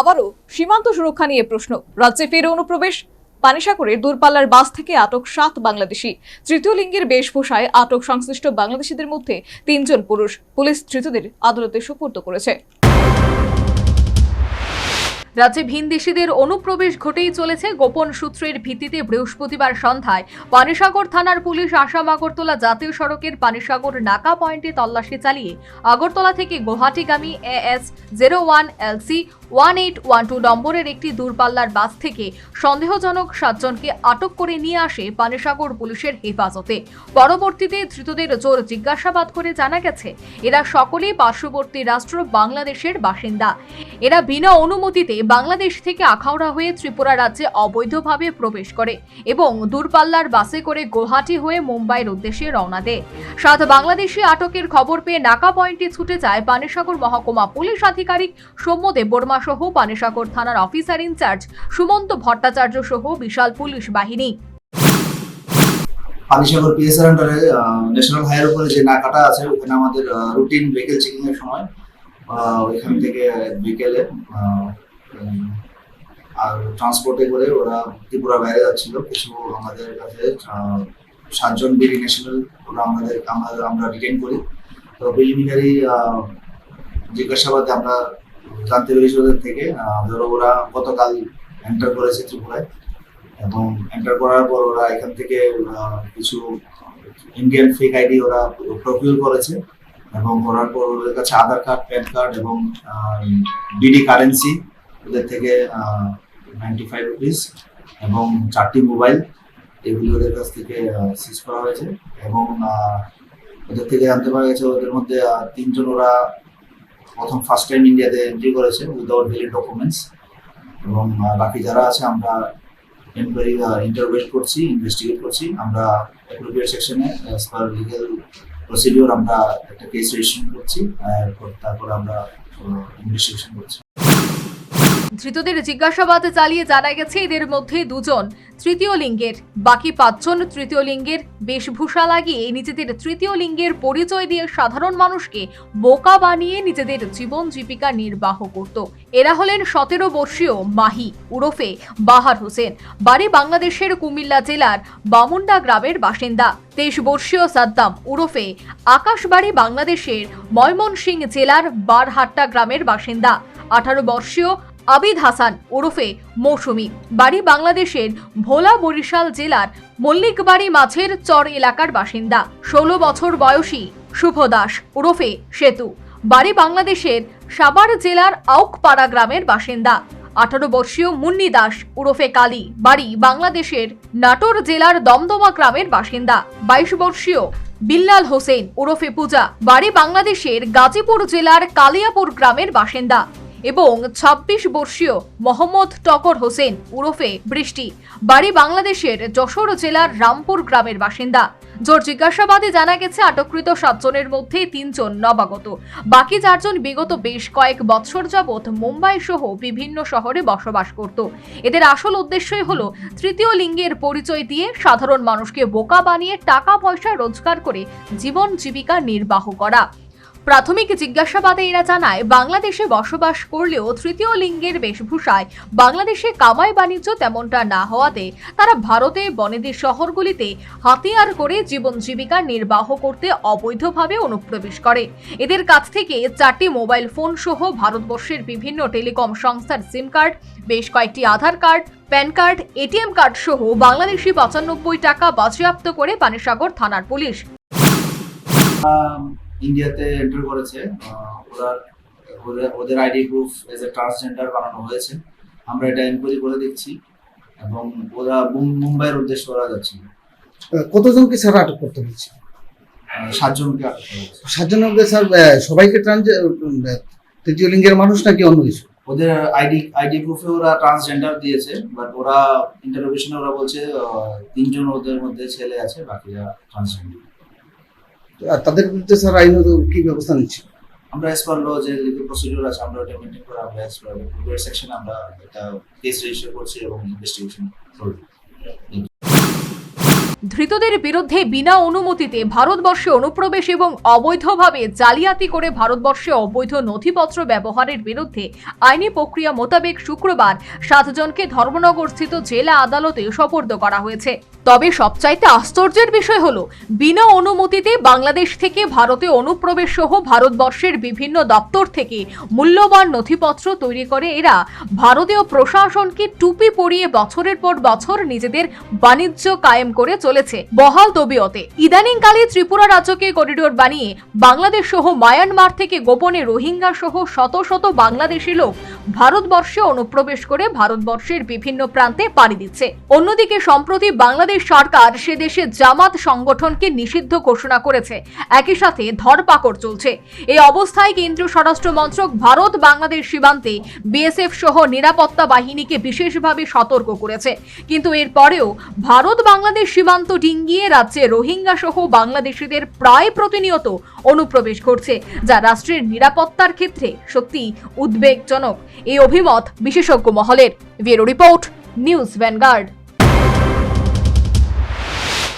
আবারও সীমান্ত সুরক্ষা নিয়ে প্রশ্ন। রাজ্যে ফের অনুপ্রবেশ? পানিসাগরের দূরপাল্লার বাস থেকে আটক সাত বাংলাদেশি। তৃতীয় লিঙ্গের বেশভূষায় আটক সংশ্লিষ্ট বাংলাদেশিদের মধ্যে তিনজন পুরুষ। পুলিশ ধৃতদের আদালতে সুপর্দ করেছে। রাজ্যে ভিনদেশিদের অনুপ্রবেশ ঘটেই চলেছে গোপন সূত্রের ভিত্তিতে বৃহস্পতিবার সন্ধ্যায় পানিসাগর থানার পুলিশ আসাম আগরতলা জাতীয় সড়কের পানিসাগর নাকা পয়েন্টে তল্লাশি চালিয়ে আগরতলা থেকে গুয়াহাটিগামী AS zero one LC one eight one two নম্বরের একটি দূরপাল্লার বাস থেকে সন্দেহজনক সাতজনকে আটক করে নিয়ে আসে পানিসাগর পুলিশের হেফাজতে। পরবর্তীতে ধৃতদের জোর জিজ্ঞাসাবাদ করে জানা গেছে, এরা সকলেই পার্শ্ববর্তী রাষ্ট্র বাংলাদেশের বাসিন্দা। এরা বিনা অনুমতিতে বাংলাদেশ থেকে আখাউড়া হয়ে ত্রিপুরা রাজ্যে অবৈধভাবে প্রবেশ করে এবং দূরপাল্লার বাসে করে গুয়াহাটি হয়ে মুম্বাইয়ের উদ্দেশ্যে রওনা দেয়। সাত বাংলাদেশি আটকের খবর পেয়ে নাকা পয়েন্টে ছুটে যায় পানিসাগর মহকুমা পুলিশ আধিকারিক সৌম্যদেব বর্মা সহ পানিসাগর থানার অফিসার ইনচার্জ সুমন্ত ভট্টাচার্য সহ বিশাল পুলিশ বাহিনী। পানিসাগর পিএসআর আন্ডারে ন্যাশনাল হাইওয়ের উপরে যে নাকাটা আছে, ওখানে আমাদের রুটিন ভেহিকেল চেকিং এর সময় ওইখান থেকে বিকেলে আর ট্রান্সপোর্টে করে ওরা ত্রিপুরা বাইরে যাচ্ছিল। কিছু আমাদের কাছে সাতজন বিডি ন্যাশনাল ওরা আমাদের আমাদের আমরা রিটেন করি। তো প্রিলিমিনারি জিজ্ঞাসাবাদে আমরা জানতে পেরেছি ওদের থেকে। ধরো ওরা গতকাল এন্টার করেছে ত্রিপুরায়। এবং এন্টার করার পর ওরা এখান থেকে কিছু ইন্ডিয়ান ফেক আইডি ওরা প্রকিউর করেছে। এবং করার পর ওদের কাছে আধার কার্ড প্যান কার্ড এবং ডিডি কারেন্সি ওদের থেকে নাইনটি ফাইভ রুপিস এবং চারটি মোবাইল এগুলি ওদের কাছ থেকে সিজ করা হয়েছে এবং ওদের থেকে জানতে পারা গেছে ওদের মধ্যে তিনজন ওরা প্রথম ফার্স্ট টাইম ইন্ডিয়াতে এন্ট্রি করেছে উইদাউট ভ্যালিড ডকুমেন্টস এবং বাকি যারা আছে আমরা এনকোয়ারি ইন্টারভেট করছি ইনভেস্টিগেট করছি। আমরা অ্যাপ্রোপ্রিয়েট সেকশনে অ্যাজ পার লিগ্যাল প্রসিডিওর আমরা একটা কেস রেজিস্ট্রেশন করছি তারপর আমরা ইনভেস্টিগেশন করছি। ধৃতদের জিজ্ঞাসাবাদ চালিয়ে জানা গেছে এদের মধ্যে দুজন তৃতীয় লিঙ্গের, বাকি পাঁচজন তৃতীয় লিঙ্গের বেশভূষা লাগিয়ে নিজেদের তৃতীয় লিঙ্গের পরিচয় দিয়ে সাধারণ মানুষকে বোকা বানিয়ে নিজেদের জীবন জীবিকা নির্বাহ করত। এরা হলেন সতেরো বর্ষীয় মাহি উরফে বাহার হোসেন, বাড়ি বাংলাদেশের কুমিল্লা জেলার বামুন্ডা গ্রামের বাসিন্দা। তেইশ বর্ষীয় সাদ্দাম উরফে আকাশবাড়ি বাংলাদেশের ময়মনসিংহ জেলার বারহাট্টা গ্রামের বাসিন্দা। আঠারো বর্ষীয় আবিদ হাসান ওরফে মৌসুমি। বাড়ি বাংলাদেশের ভোলা বরিশাল জেলার মল্লিকবাড়ি মাছের চর এলাকার বাসিন্দা। ষোলো বছর বয়সী শুভ দাস ওরফে সেতু। বাড়ি বাংলাদেশের সাভার জেলার আউকপাড়া গ্রামের বাসিন্দা। আঠারো বর্ষীয় মুন্নি দাস ওরফে কালী। বাড়ি বাংলাদেশের নাটোর জেলার দমদমা গ্রামের বাসিন্দা। বাইশ বর্ষীয় বিল্লাল হোসেন ওরফে পূজা। বাড়ি বাংলাদেশের গাজীপুর জেলার কালিয়াপুর গ্রামের বাসিন্দা। এবং ২৬ বর্ষীয় মোহাম্মদ টকর হোসেন উরফে বৃষ্টি। বাড়ি বাংলাদেশের যশোর জেলার রামপুর গ্রামের বাসিন্দা। জোর জিজ্ঞাসাবাদে জানা গেছে, আটককৃত সাতজনের মধ্যে তিনজন নবাগত। বাকি চারজন বিগত বেশ কয়েক বছর যাবৎ মুম্বাই সহ বিভিন্ন শহরে বসবাস করত। এদের আসল উদ্দেশ্যই হলো তৃতীয় লিঙ্গের পরিচয় দিয়ে সাধারণ মানুষকে বোকা বানিয়ে টাকা পয়সা রোজগার করে জীবন জীবিকা নির্বাহ করা। প্রাথমিক জিজ্ঞাসাবাদে এরা জানায়, বাংলাদেশে বসবাস করলেও তৃতীয় লিঙ্গের বেশভূষায় বাংলাদেশে কামাই বাণিজ্য তেমনটা না হওয়াতে তারা ভারতে, বনেদি শহরগুলিতে হাতিয়ার করে জীবন জীবিকা নির্বাহ করতে অবৈধভাবে অনুপ্রবেশ করে। এদের কাছ থেকে চারটি মোবাইল ফোন সহ ভারতবর্ষের বিভিন্ন টেলিকম সংস্থার সিম কার্ড, বেশ কয়েকটি Aadhaar card, PAN card, ATM card সহ বাংলাদেশি পঁচানব্বই টাকা বাজেয়াপ্ত করে পানিসাগর থানার পুলিশ। ইন্ডিয়াতে এন্টার করেছে ওরা ওদের ID proof as a transgender বানানো হয়েছে। আমরা এটা এনকোয়ারি করে দেখছি এবং ওরা মুম্বাইয়ের উদ্দেশ্যে ওরা যাচ্ছিল কতজনকে স্যার আটক করতে হয়েছে? সাতজনকে আটক করা হয়েছে। সাতজনের মধ্যে স্যার সবাইকে ট্রান্স তৃতীয় লিঙ্গের মানুষ নাকি অন্য কিছু? ওদের আইডি আইডি প্রুফে ওরা ট্রান্সজেন্ডার দিয়েছে বাট ওরা ইন্টারোগেশনে ওরা বলছে তিনজন ওদের মধ্যে ছেলে আছে বাকিরা ট্রান্সজেন্ডার তাদের বিরুদ্ধে স্যার আইনত কি ব্যবস্থা নিচ্ছে? আমরা এসপার পার ল যে লিগাল প্রসিডিউর আছে, আমরা ওটা মেনটেন করে, আমরা এসপার পার সেকশনে আমরা একটা কেস রেজিস্টার করছি এবং ইনভেস্টিগেশন করছি ধৃতদের বিরুদ্ধে বিনা অনুমতিতে ভারতবর্ষে অনুপ্রবেশ এবং অবৈধভাবে জালিয়াতি করে ভারতবর্ষে অবৈধ নথিপত্র ব্যবহারের বিরুদ্ধে আইনি প্রক্রিয়া মোতাবেক শুক্রবার সাতজনকে ধর্মনগরস্থিত জেলা আদালতে সোপর্দ করা হয়েছে। তবে সবচাইতে আশ্চর্যের বিষয় হলো, বিনা অনুমতিতে বাংলাদেশ থেকে ভারতে অনুপ্রবেশ সহ ভারতবর্ষের বিভিন্ন দপ্তর থেকে মূল্যবান নথিপত্র তৈরি করে এরা। ভারতীয় প্রশাসনকে টুপি পরিয়ে বছরের পর বছর নিজেদের বাণিজ্য কায়েম করে চলেছে বহাল তবিয়তে। ইদানিংকালে ত্রিপুরা রাজ্যকে করিডোর বানিয়ে বাংলাদেশ সহ মায়ানমার থেকে গোপনে রোহিঙ্গা সহ শত শত বাংলাদেশি লোক ভারতবর্ষে অনুপ্রবেশ করে ভারতবর্ষের বিভিন্ন প্রান্তে পাড়ি দিচ্ছে। অন্যদিকে, সম্প্রতি বাংলাদেশ সরকার সে দেশে জামাত সংগঠনকে নিষিদ্ধ ঘোষণা করেছে। একই সাথে ধরপাকড় চলছে। এই অবস্থায় কেন্দ্রীয় স্বরাষ্ট্র মন্ত্রক ভারত বাংলাদেশ সীমান্তে বিএসএফ সহ নিরাপত্তা বাহিনীকে বিশেষভাবে সতর্ক করেছে। কিন্তু এরপরেও ভারত বাংলাদেশ সীমান্ত ডিঙ্গিয়ে রাজ্যে রোহিঙ্গা সহ বাংলাদেশিদের প্রায় প্রতিনিয়ত অনুপ্রবেশ ঘটছে, যা রাষ্ট্রের নিরাপত্তার ক্ষেত্রে সত্যি উদ্বেগজনক। এই অভিমত বিশেষজ্ঞ মহলের। Bureau report, news Vanguard.